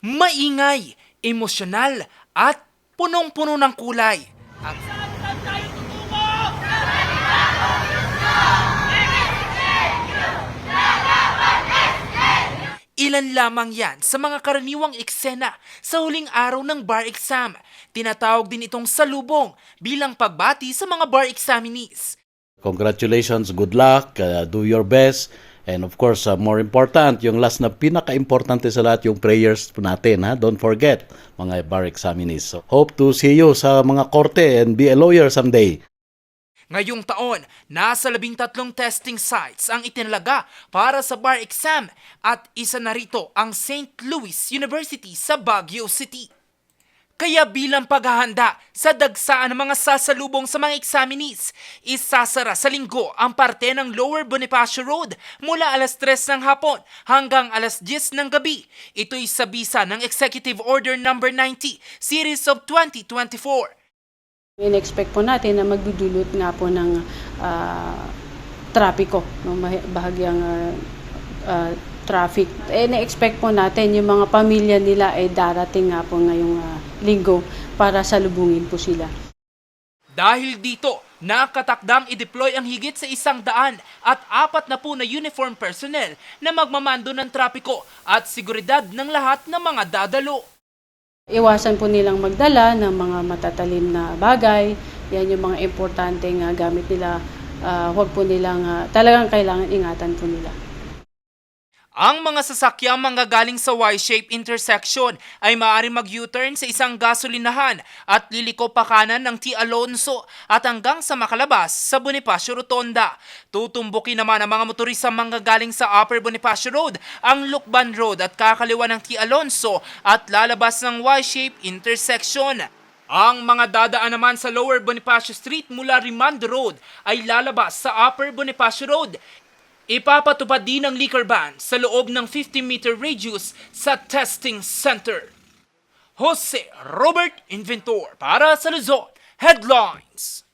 maingay, emosyonal at punong-puno ng kulay. Ang Ilan lamang yan sa mga karaniwang eksena sa huling araw ng bar exam. Tinatawag din itong salubong bilang pagbati sa mga bar examinees. Congratulations, good luck, uh, do your best. And of course, uh, more important, yung last na pinaka-importante sa lahat, yung prayers po natin. Ha? Don't forget, mga bar examinees. So, hope to see you sa mga korte and be a lawyer someday. Ngayong taon, nasa labing tatlong testing sites ang itinalaga para sa bar exam at isa na rito ang St. Louis University sa Baguio City. Kaya bilang paghahanda sa dagsaan ng mga sasalubong sa mga examinees, isasara sa linggo ang parte ng Lower Bonifacio Road mula alas 3 ng hapon hanggang alas 10 ng gabi. Ito'y sa bisa ng Executive Order No. 90, Series of 2024. In-expect po natin na magdudulot nga po ng ah, trapiko, no, bahagyang ah, ah, traffic. Eh, na-expect po natin yung mga pamilya nila ay darating nga po ngayong ah, linggo para salubungin po sila. Dahil dito, nakatakdang i-deploy ang higit sa isang daan at apat na po na uniform personnel na magmamando ng trapiko at seguridad ng lahat ng mga dadalo. Iwasan po nilang magdala ng mga matatalim na bagay. Yan yung mga importanteng gamit nila. Ah, huwag po nilang, ah, talagang kailangan ingatan po nila. Ang mga sasakyang manggagaling sa Y-shape intersection ay maaaring mag-U-turn sa isang gasolinahan at liliko pa kanan ng T. Alonso at hanggang sa makalabas sa Bonifacio Rotonda. Tutumbukin naman ang mga motorista manggagaling sa Upper Bonifacio Road, ang Lukban Road at kakaliwa ng T. Alonso at lalabas ng Y-shape intersection. Ang mga dadaan naman sa Lower Bonifacio Street mula Rimand Road ay lalabas sa Upper Bonifacio Road. Ipapatupad din ang liquor ban sa loob ng 50-meter radius sa testing center. Jose Robert Inventor para sa Luzon Headlines.